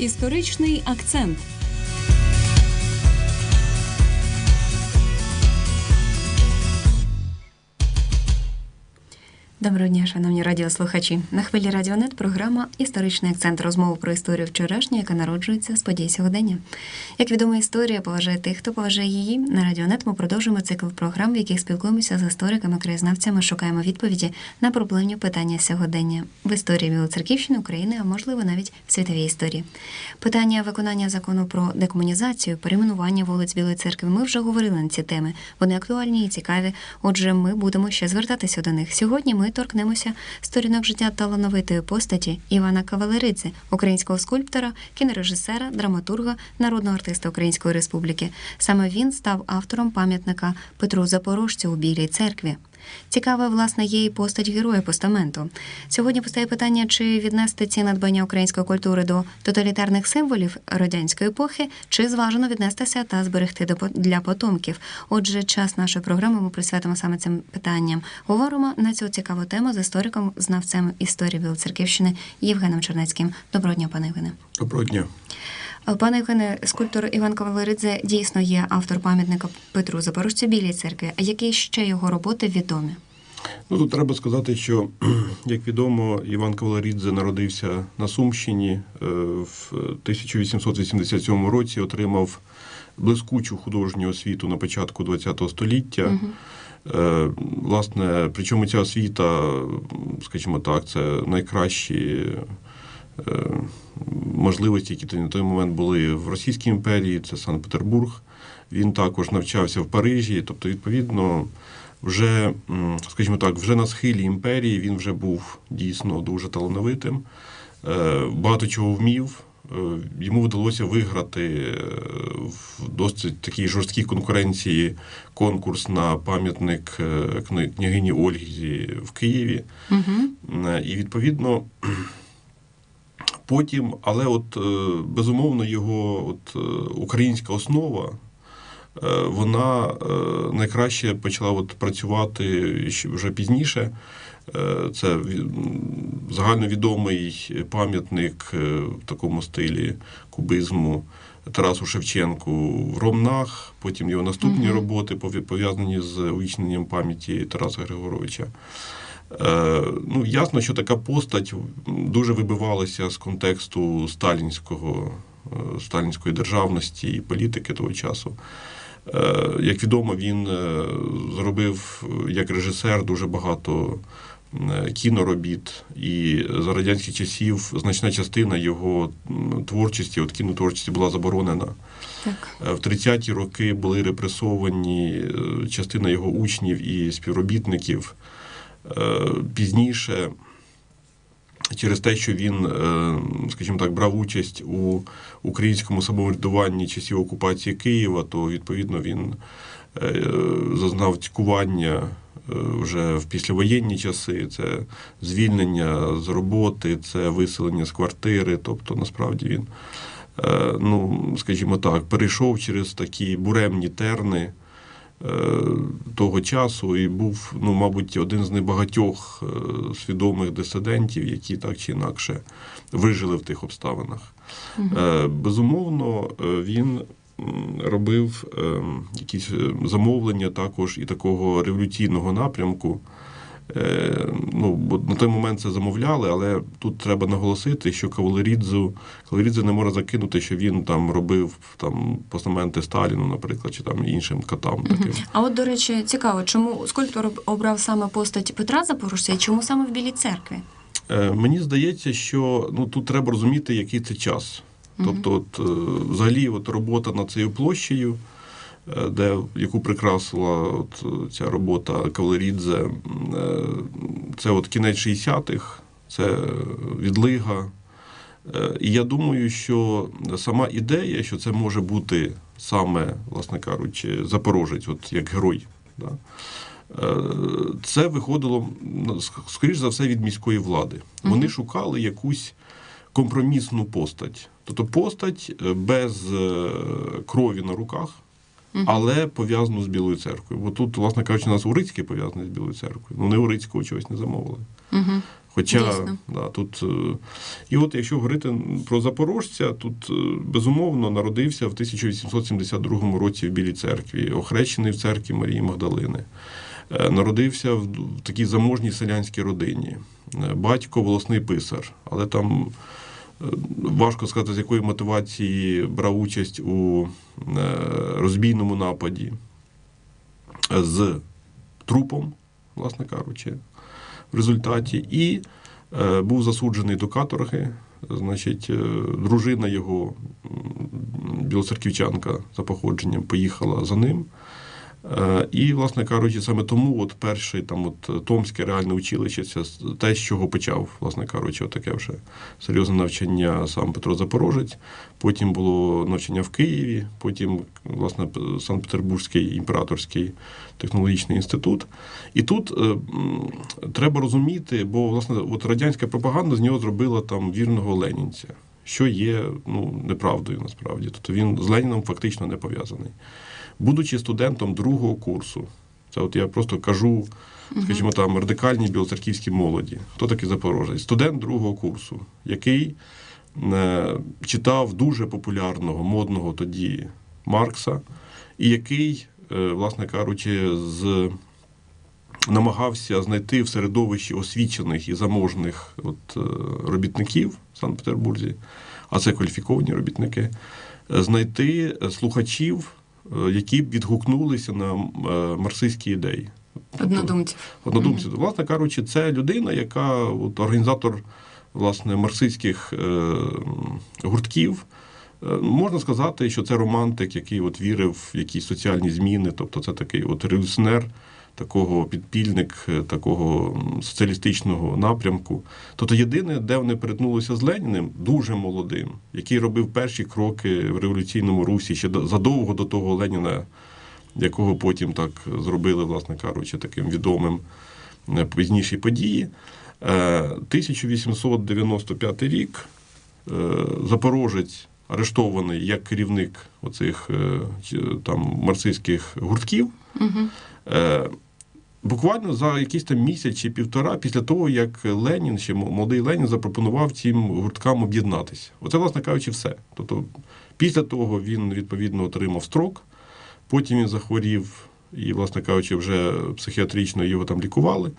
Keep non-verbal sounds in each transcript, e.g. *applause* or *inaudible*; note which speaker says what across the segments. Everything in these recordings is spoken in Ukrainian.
Speaker 1: Історичний акцент.
Speaker 2: Доброго дня, шановні радіослухачі. На хвилі Радіонет програма Історичний акцент розмови про історію вчорашньої, яка народжується з подій сьогодення. Як відомо, історія поважає тих, хто поважає її. На Радіонет ми продовжуємо цикл програм, в яких спілкуємося з істориками, краєзнавцями, шукаємо відповіді на проблемні питання сьогодення в історії Білоцерківщини, України, а можливо навіть в світовій історії. Питання виконання закону про декомунізацію, перейменування вулиць Білої церкви. Ми вже говорили на ці теми. Вони актуальні і цікаві. Отже, ми будемо ще звертатися до них. Сьогодні ми торкнемося сторінок життя талановитої постаті Івана Кавалеридзе, українського скульптора, кінорежисера, драматурга, народного артиста Української Республіки. Саме він став автором пам'ятника Петру Запорожцю у Білій церкві. Цікаве, власне, є і постать героя постаменту. Сьогодні постає питання, чи віднести ці надбання української культури до тоталітарних символів радянської епохи, чи зважено віднестися та зберегти для потомків. Отже, час нашої програми ми присвятимо саме цим питанням. Говоримо на цю цікаву тему з істориком, знавцем історії Білоцерківщини Євгеном Чернецьким. Доброго дня, пане Євгене.
Speaker 3: Доброго дня.
Speaker 2: Пане Євгене, скульптор Іван Кавалеридзе дійсно є автор пам'ятника Петру Запорожцю Білій церкві. А які ще його роботи відомі?
Speaker 3: Ну тут треба сказати, що *clears throat* як відомо, Іван Кавалерідзе народився на Сумщині е, в 1887 році. Отримав блискучу художню освіту на початку ХХ століття. Е, Власне, причому ця освіта, скажімо так, це найкращі е, можливості, які на той момент були в Російській імперії, це Санкт-Петербург. Він також навчався в Парижі, тобто, відповідно, вже, скажімо так, вже на схилі імперії він вже був дійсно дуже талановитим, е, багато чого вмів. Е, Йому вдалося виграти е, в досить такій жорсткій конкуренції конкурс на пам'ятник е, княгині Ольгі в Києві.
Speaker 2: Угу.
Speaker 3: Е, І відповідно потім, але от е, безумовно його от, е, українська основа. е, Вона найкраще почала от працювати вже пізніше. Це загальновідомий пам'ятник в такому стилі кубизму Тарасу Шевченку в Ромнах. Потім його наступні
Speaker 2: Мгм.
Speaker 3: роботи пов'язані з увічненням пам'яті Тараса Григоровича. Е, Ну, ясно, що така постать дуже вибивалася з контексту сталінського, е, сталінської державності і політики того часу. Е, Як відомо, він зробив як режисер дуже багато кіноробіт, і за радянських часів значна частина його творчості, от кінотворчості була заборонена.
Speaker 2: Так.
Speaker 3: В 30-ті роки були репресовані частина його учнів і співробітників. Е, Пізніше, через те, що він, е, скажімо так, брав участь у українському самоврядуванні часів окупації Києва, то відповідно він е, зазнав цькування вже в післявоєнні часи. Це звільнення з роботи, це виселення з квартири. Тобто, насправді він, ну, скажімо так, перейшов через такі буремні терни того часу і був, ну, мабуть, один з небагатьох е, свідомих дисидентів, які так чи інакше вижили в тих обставинах. Угу. Безумовно, е, він робив е, якісь е, замовлення також і такого революційного напрямку. Е, Ну, бо на той момент це замовляли, але тут треба наголосити, що Кавалерідзу Кавалерідзе не можна закинути, що він там робив там постаменти Сталіну, наприклад, чи там іншим котам таким.
Speaker 2: А от, до речі, цікаво, чому скульптор обрав саме постать Петра Запорожця і чому саме в Білій церкві?
Speaker 3: Е, Мені здається, що ну тут треба розуміти, який це час. Тобто, от, е, взагалі, от робота над цією площею, де, яку прикрасила от, е, ця робота Кавалерідзе, е, це от кінець 60-х, це відлига. Е, І я думаю, що сама ідея, що це може бути саме, власне кажучи, Запорожець, от як герой. Да? Е, Це виходило, скоріш за все, від міської влади. Вони шукали якусь компромісну постать. Тобто постать е, без е, крові на руках, але пов'язану з Білою церквою. Бо тут, власне кажучи, у нас Урицький пов'язаний з Білою церквою. Ну, не Урицького чогось не замовили.
Speaker 2: Угу.
Speaker 3: Хоча да, тут. е, І от якщо говорити про запорожця, тут е, безумовно народився в 1872 році в Білій церкві, охрещений в церкві Марії Магдалини. Е, Народився в такій заможній селянській родині. Батько волосний писар, але там важко сказати, з якої мотивації брав участь у е, розбійному нападі е, з трупом, власне кажучи в результаті, і е, був засуджений до каторги. Значить, дружина його, білоцерківчанка за походженням, поїхала за ним. Е, І, власне кажучи, саме тому от перший там от Томське реальне училище, це те, з чого почав, власне кажучи, таке вже серйозне навчання сам Петро Запорожець. Потім було навчання в Києві, потім, власне, Санкт-Петербурзький імператорський технологічний інститут. І тут е, треба розуміти, бо власне от радянська пропаганда з нього зробила там вірного ленінця, що є ну, неправдою насправді. Тобто він з Леніном фактично не пов'язаний. Будучи студентом другого курсу, це от я просто кажу, скажімо там, радикальній білоцерківській молоді. Хто такий запорожець? Студент другого курсу, який е, читав дуже популярного, модного тоді Маркса, і який, е, власне кажучи, з намагався знайти в середовищі освічених і заможних от, е, робітників в Санкт-Петербурзі, а це кваліфіковані робітники, знайти слухачів, які б відгукнулися на марсистські марксистські ідеї. Однодумців.
Speaker 2: Однодумців.
Speaker 3: Однодумці. Власне кажучи, це людина, яка от, організатор власне, марксистських е, гуртків. Е, Можна сказати, що це романтик, який от вірив в якісь соціальні зміни, тобто це такий от революціонер, такого підпільник, е, такого соціалістичного напрямку. Тобто єдине, де вони перетнулися з Леніним, дуже молодим, який робив перші кроки в революційному русі ще задовго до того Леніна, якого потім так зробили, власне кажучи, таким відомим е, пізніші події. Е, 1895 рік е, Запорожець арештований як керівник оцих там марксистських гуртків.
Speaker 2: Угу.
Speaker 3: Буквально за якийсь там місяць чи півтора після того, як Ленін, ще молодий Ленін, запропонував цим гурткам об'єднатися. Оце, власне кажучи, все. Тобто, після того він відповідно отримав строк, потім він захворів і, власне кажучи, вже психіатрично його там лікували.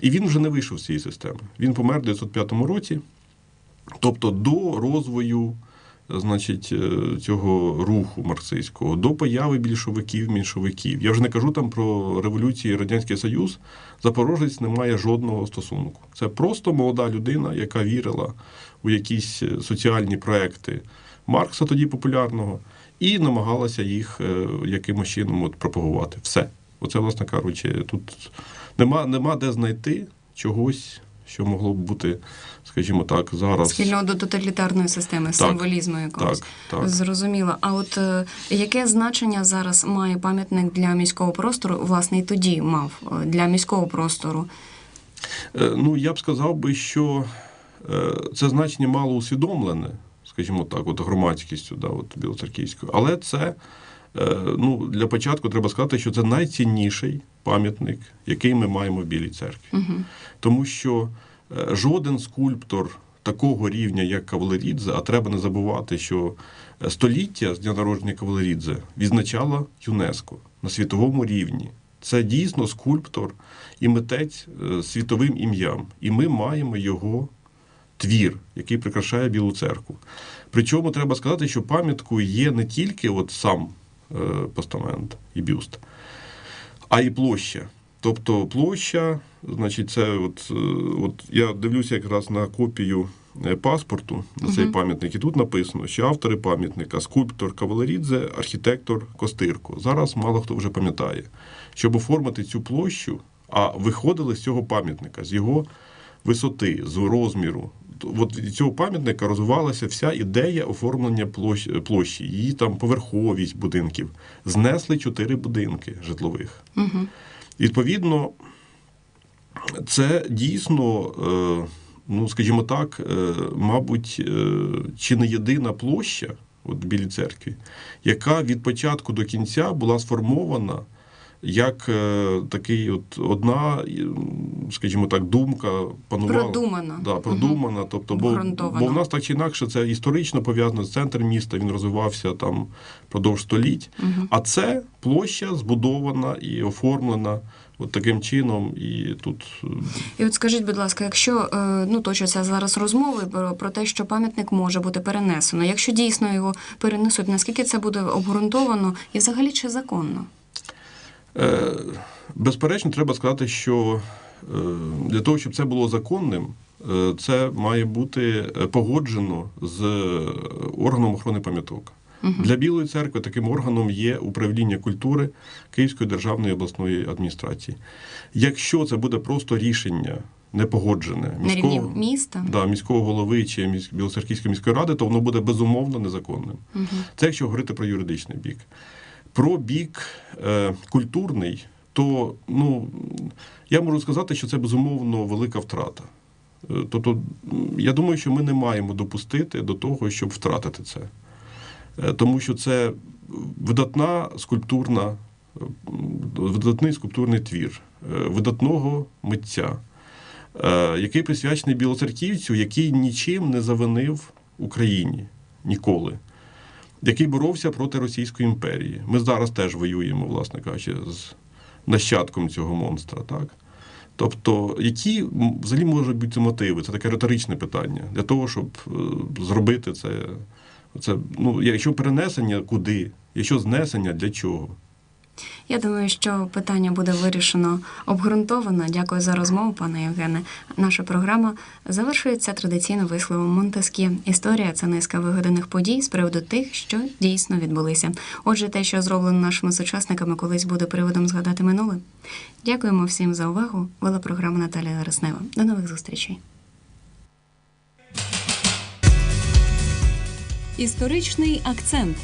Speaker 3: І він вже не вийшов з цієї системи. Він помер в 1905 році, тобто до розвою значить, е, цього руху марксистського, до появи більшовиків, меншовиків. Я вже не кажу там про революцію і Радянський Союз. Запорожець не має жодного стосунку. Це просто молода людина, яка вірила у якісь е, соціальні проекти Маркса, тоді популярного, і намагалася їх е, якимось чином от пропагувати. Все. Оце, власне кажучи, тут нема, нема де знайти чогось, що могло б бути, скажімо так, зараз.
Speaker 2: Спільного до тоталітарної системи, символізму якогось.
Speaker 3: Так, так.
Speaker 2: Зрозуміло. А от е, яке значення зараз має пам'ятник для міського простору? Власне, і тоді мав е, для міського простору.
Speaker 3: Е, Ну, я б сказав би, що е, це значення мало усвідомлене, скажімо так, от громадськістю, да, от білоцерківською. Але це, ну, для початку треба сказати, що це найцінніший пам'ятник, який ми маємо в Білій церкві.
Speaker 2: Угу.
Speaker 3: Тому що е, жоден скульптор такого рівня, як Кавалерідзе, а треба не забувати, що е, століття з дня народження Кавалерідзе відзначала ЮНЕСКО на світовому рівні. Це дійсно скульптор і митець е, світовим ім'ям. І ми маємо його твір, який прикрашає Білу церкву. Причому треба сказати, що пам'яткою є не тільки от сам е, постамент і бюст, а і площа. Тобто площа, значить, це от, е, от я дивлюся якраз на копію е, паспорту на цей
Speaker 2: Мгм.
Speaker 3: пам'ятник, і тут написано, що автори пам'ятника скульптор Кавалерідзе, архітектор Костирко. Зараз мало хто вже пам'ятає, щоб оформити цю площу, а виходили з цього пам'ятника, з його висоти, з розміру. От від цього пам'ятника розвивалася вся ідея оформлення площі, площі, її там поверховість будинків. Знесли чотири будинки житлових.
Speaker 2: Угу.
Speaker 3: Відповідно, це дійсно, е, ну скажімо так, е, мабуть, е, чи не єдина площа от в Білій церкві, яка від початку до кінця була сформована як е, такий от одна, скажімо так, думка панувала.
Speaker 2: Продумана.
Speaker 3: Да, продумана. Тобто, бо, бо в нас так чи інакше це історично пов'язано з центром міста, він розвивався там впродовж століть. А це площа збудована і оформлена от таким чином. І тут е,
Speaker 2: І от скажіть, будь ласка, якщо е, ну точаться зараз розмови про, про те, що пам'ятник може бути перенесено, якщо дійсно його перенесуть, наскільки це буде обґрунтовано і взагалі чи законно?
Speaker 3: Е, Безперечно, треба сказати, що е, для того, щоб це було законним, е, це має бути погоджено з органом охорони пам'яток. Для Білої церкви таким органом є управління культури Київської державної обласної адміністрації. Якщо це буде просто рішення непогоджене
Speaker 2: рівні міста?
Speaker 3: да, міського голови чи місь- Білоцерківської міської ради, то воно буде безумовно незаконним. Це якщо говорити про юридичний бік. Про бік е, культурний, то ну, я можу сказати, що це безумовно велика втрата. Е, Тобто, я думаю, що ми не маємо допустити до того, щоб втратити це. Е, Тому що це видатна скульптурна, е, видатний скульптурний твір видатного митця, який присвячений білоцерківцю, який нічим не завинив Україні ніколи, який боровся проти Російської імперії. Ми зараз теж воюємо, власне кажучи, з нащадком цього монстра. Так? Тобто, які взагалі можуть бути мотиви? Це таке риторичне питання для того, щоб е, зробити це. Це ну, якщо перенесення куди, якщо знесення для чого?
Speaker 2: Я думаю, що питання буде вирішено обґрунтовано. Дякую за розмову, пане Євгене. Наша програма завершується традиційно висловом Монтескі. Історія це низка вигаданих подій з приводу тих, що дійсно відбулися. Отже, те, що зроблено нашими сучасниками, колись буде приводом згадати минуле. Дякуємо всім за увагу. Вела програму Наталія Лариснева. До нових зустрічей.
Speaker 1: Історичний акцент